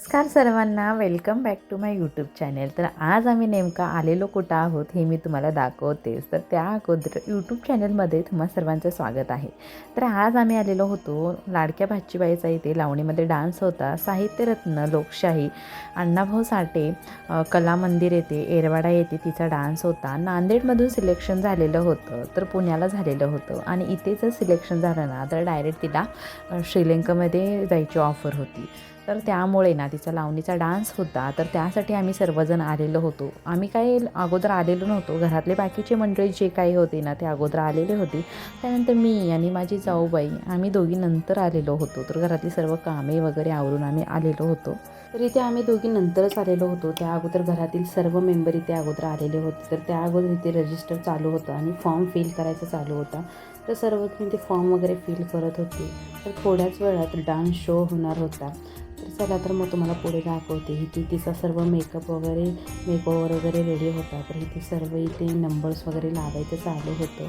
नमस्कार सर्वांना welcome back to my YouTube channel तर आज आम्ही नेमका आलेलो कुठं आहोत हे मी तुम्हाला दाखवतेच. तर त्या अगोदर यूट्यूब चॅनलमध्ये तुम्हा सर्वांचं स्वागत आहे. तर आज आम्ही आलेलो होतो लाडक्या भाचीबाईचा इथे लावणीमध्ये डान्स होता साहित्यरत्न लोकशाही अण्णाभाऊ साठे कला मंदिर येथे एरवाडा येथे तिचा डान्स होता. नांदेडमधून सिलेक्शन झालेलं होतं तर पुण्याला झालेलं होतं आणि इथे जर सिलेक्शन झालं ना तर डायरेक्ट तिला श्रीलंकामध्ये जायची ऑफर होती. तर त्यामुळे ना तिचा लावणीचा डान्स होता. तर त्यासाठी आम्ही सर्वजण आलेलो होतो. आम्ही काही अगोदर आलेलो नव्हतो. घरातले बाकीचे मंडळी जे काही होते ना ते अगोदर आलेले होते. त्यानंतर मी आणि माझी जाऊबाई आम्ही दोघी नंतर आलेलो होतो. तर घरातली सर्व कामे वगैरे आवरून आम्ही आलेलो होतो. तर इथे आम्ही दोघी नंतरच आलेलो होतो. त्या अगोदर घरातील सर्व मेंबर इथे अगोदर आलेले होते. तर त्या अगोदर इथे रजिस्टर चालू होतं आणि फॉर्म फिल करायचा चालू होता. तर सर्व मी ते फॉर्म वगैरे फिल करत होते. तर थोड्याच वेळात डान्स शो होणार होता. तर चला तर मग तुम्हाला पुढे दाखवते. इथे तिचा सर्व मेकअप वगैरे मेकओवर वगैरे रेडी होता. तर इथे सर्व इथे नंबर्स वगैरे लावायचं चालू होतं.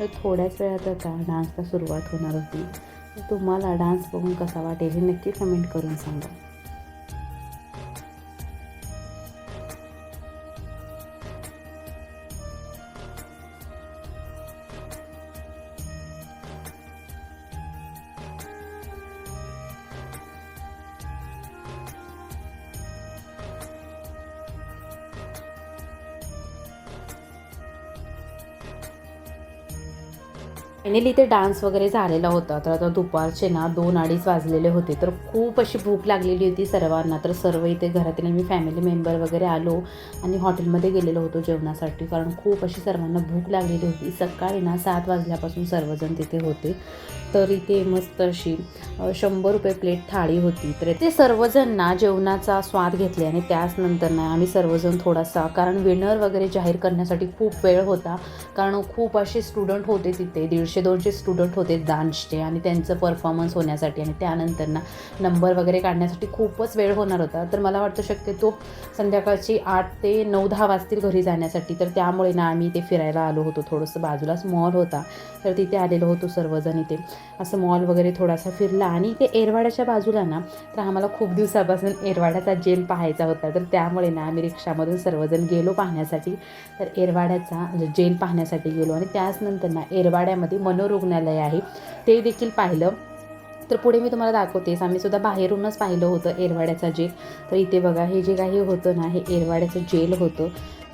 तर थोड्याच वेळात आता डान्सला सुरुवात होणार होती. तर तुम्हाला डान्स बघून कसा वाटेल हे नक्की कमेंट करून सांगा. फायनली ते डान्स वगैरे झालेला होता. तर आता दुपारचे ना दोन अडीच वाजलेले होते. तर खूप अशी भूक लागलेली होती सर्वांना. तर सर्व इथे घरातील आम्ही फॅमिली मेंबर वगैरे आलो आणि हॉटेलमध्ये गेलेलो होतो जेवणासाठी. कारण खूप अशी सर्वांना भूक लागलेली होती. सकाळी ना सात वाजल्यापासून सर्वजण तिथे होते. तर इथे मस्त अशी शंभर रुपये प्लेट थाळी होती. तर ते सर्वजण ना जेवणाचा स्वाद घेतले आणि त्याच नंतर ना आम्ही सर्वजण थोडासा कारण विनर वगैरे जाहीर करण्यासाठी खूप वेळ होता. कारण खूप असे स्टुडंट होते तिथे दीडशे दोनशे स्टुडंट होते डान्सचे आणि त्यांचं परफॉर्मन्स होण्यासाठी आणि त्यानंतर ना नंबर वगैरे काढण्यासाठी खूपच वेळ होणार होता. तर मला वाटतं शक्यतो संध्याकाळची आठ ते नऊ दहा वाजतील घरी जाण्यासाठी. तर त्यामुळे ना आम्ही इथे फिरायला आलो होतो. थोडंसं बाजूलाच मॉल होता. तर तिथे आलेलो होतो सर्वजण इथे. असं मॉल वगैरे थोडासा फिरला आणि ते एरवाड्याच्या बाजूला ना तर आम्हाला खूप दिवसापासून एरवाड्याचा जेल पाहायचा होता. तर त्यामुळे ना आम्ही रिक्षामधून सर्वजण गेलो पाहण्यासाठी. तर एरवाड्याचा जेल पाहण्यासाठी गेलो आणि त्याच नंतर ना एरवाड्यामध्ये मनोरुग्णालय आहे. ते देखील पाहिलं. तर पुढे मी तुम्हाला दाखवतेस आम्ही सुद्धा बाहेरूनच पाहिलं होतं एरवाड्याचा जेल. तर इथे बघा हे जे काही होतं ना हे एरवाड्याचं जेल होतं.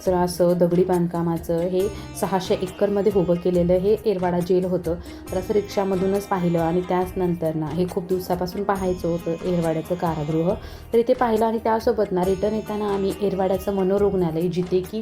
असं दगडी बांधकामाचं हे सहाशे एकरमध्ये उभं केलेलं हे एरवाडा जेल होतं. तर असं रिक्षामधूनच पाहिलं आणि त्याच नंतर ना हे खूप दिवसापासून पाहायचं होतं एरवाड्याचं कारागृह. तर इथे पाहिलं आणि त्यासोबत ना रिटर्न येताना आम्ही एरवाड्याचं मनोरुग्णालय जिथे की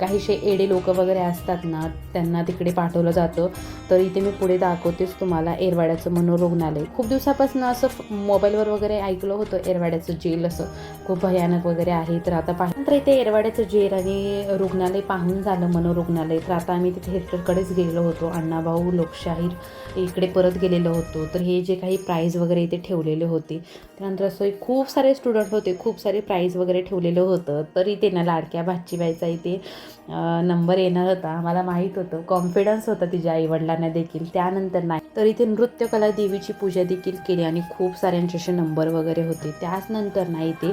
काहीशे एडे लोक वगैरे असतात ना त्यांना तिकडे पाठवलं जातं. तर इथे मी पुढे दाखवतेच तुम्हाला एरवाड्याचं मनोरुग्णालय. खूप दिवसापासून असं मोबाईलवर वगैरे ऐकलं होतं एरवाड्याचं जेल असं. खूप भयानक वगैरे आहे. तर आता पाहिलं तर इथे एरवाड्याचं जेल आणि रुग्णालय पाहून झालं मनोरुग्णालय. तर आता आम्ही तिथे थिएटरकडेच गेलो होतो. अण्णाभाऊ लोकशाहीर इकडे परत गेलेलो होतो. तर हे जे काही प्राईज वगैरे इथे ठेवलेले होते त्यानंतर असं खूप सारे स्टुडंट होते खूप सारे प्राईज वगैरे ठेवलेलं होतं. तर इथे ना लाडक्या भाजीबाईचा इथे नंबर येणार होता. आम्हाला माहीत होतं. कॉन्फिडन्स होता तिच्या आईवडिलांना देखील. त्यानंतर नाही. तर इथे नृत्यकला देवीची पूजा देखील केली आणि खूप साऱ्यांचे असे नंबर वगैरे होते. त्याचनंतर नाही ते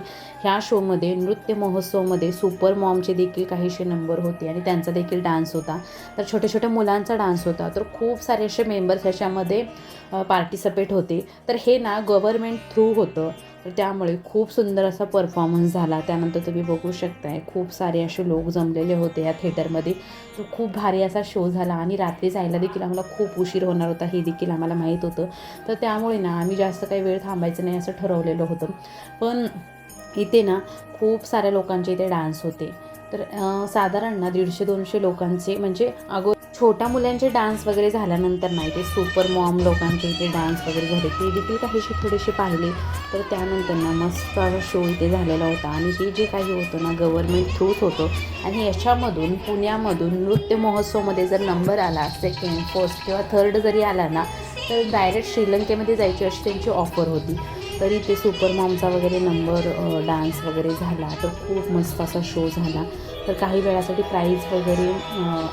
ह्या शोमध्ये नृत्य महोत्सवमध्ये सुपर मॉमचे देखील काहीशे नंबर होते आणि त्यांचा देखील डान्स होता. तर छोट्या छोट्या मुलांचा डान्स होता. तर खूप सारे असे मेंबर्स ह्याच्यामध्ये पार्टिसिपेट होते. तर हे ना गव्हर्मेंट थ्रू होतं. तर त्यामुळे खूप सुंदर असा परफॉर्मन्स झाला. त्यानंतर तुम्ही बघू शकताय खूप सारे असे लोक जमलेले होते या थिएटरमध्ये. तो खूप भारी असा शो झाला आणि रात्री जायला देखील आम्हाला खूप उशीर होणार होता हे देखील आम्हाला माहीत होतं. तर त्यामुळे ना आम्ही जास्त काही वेळ थांबायचं नाही असं ठरवलेलं होतं. पण इथे ना खूप साऱ्या लोकांचे इथे डान्स होते. तर साधारण ना दीडशे दोनशे लोकांचे म्हणजे अगो छोट्या मुलांचे डान्स वगैरे झाल्यानंतर नाही ते सुपर मॉम लोकांचे इथे डान्स वगैरे झाले. ते देखील काहीसे थोडेसे पाहिले. तर त्यानंतर ना मस्त असा शो इथे झालेला होता. आणि हे जे काही होतं ना गव्हर्मेंट थ्रूच होतं. आणि याच्यामधून पुण्यामधून नृत्य महोत्सवमध्ये जर नंबर आला सेकंड फर्स्ट किंवा थर्ड जरी आला ना तर डायरेक्ट श्रीलंकेमध्ये जायची अशी त्यांची ऑफर होती. तरी ते सुपर मॉमचा वगैरे नंबर डान्स वगैरे झाला तर खूप मस्त असा शो झाला. तर काही वेळासाठी प्राईज वगैरे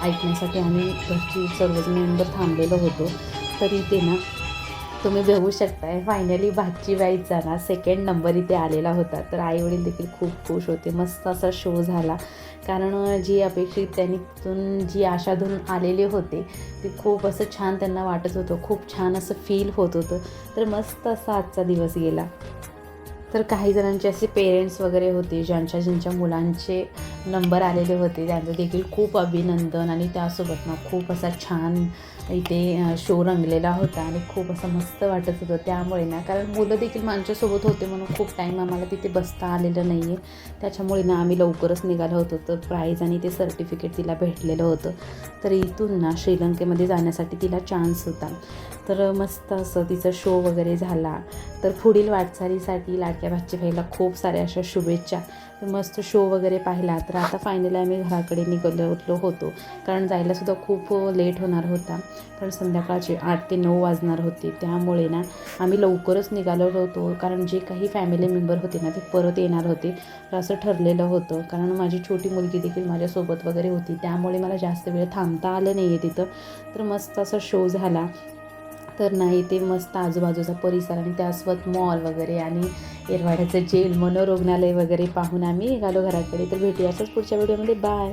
ऐकण्यासाठी आम्ही घरची सर्वजण मेंबर थांबलेलो होतो. तरी ते ना तुम्ही बघू शकताय फायनली भाजी बाईचा ना सेकंड नंबर इथे आलेला होता. तर आईवडील देखील खूप खुश होते. मस्त असा शो झाला. कारण जी अपेक्षित त्यांनी तिथून जी आशाधून आलेले होते ते खूप असं छान त्यांना वाटत होतं. खूप छान असं फील होत होतं. तर मस्त असा आजचा दिवस गेला. तर काही जणांचे असे पेरेंट्स वगैरे होते ज्यांच्या ज्यांच्या मुलांचे नंबर आलेले होते त्यांचं देखील खूप अभिनंदन आणि त्यासोबत ना खूप असा छान इथे शो रंगलेला होता आणि खूप असं मस्त वाटत होतं त्यामुळे ना. कारण मुलं देखील माझ्यासोबत होते म्हणून खूप टाईम आम्हाला तिथे बसता आलेलं नाही आहे त्याच्यामुळे ना आम्ही लवकरच निघालो होतो. तर प्राईज आणि ते सर्टिफिकेट तिला भेटलेलं होतं. तर इथून ना श्रीलंकेमध्ये जाण्यासाठी तिला चान्स होता. तर मस्त असं तिचा शो वगैरे झाला. तर पुढील वाटचालीसाठी लाडक्या भाजीबाईला खूप साऱ्या अशा शुभेच्छा. मस्त शो वगैरे पाहिला. तर आता फायनली आम्ही घराकडे निघालो होतो. कारण जायलासुद्धा खूप लेट होणार होता. कारण संध्याकाळचे आठ ते नऊ वाजणार होते. त्यामुळे ना आम्ही लवकरच निघालो होतो. कारण जे काही फॅमिली मेंबर होते ना ते परत येणार होते. तर असं ठरलेलं होतं. कारण माझी छोटी मुलगी देखील माझ्यासोबत वगैरे होती. त्यामुळे मला जास्त वेळ थांबता आलं नाही आहे तिथं. तर मस्त असा शो झाला. तर नाही ते मस्त आजूबाजूचा परिसर आणि त्यासोबत मॉल वगैरे आणि येरवाड्याचं जेल मनोरुग्णालय वगैरे पाहून आम्ही निघालो घराकडे. तर भेटूया असंच पुढच्या व्हिडिओमध्ये बाय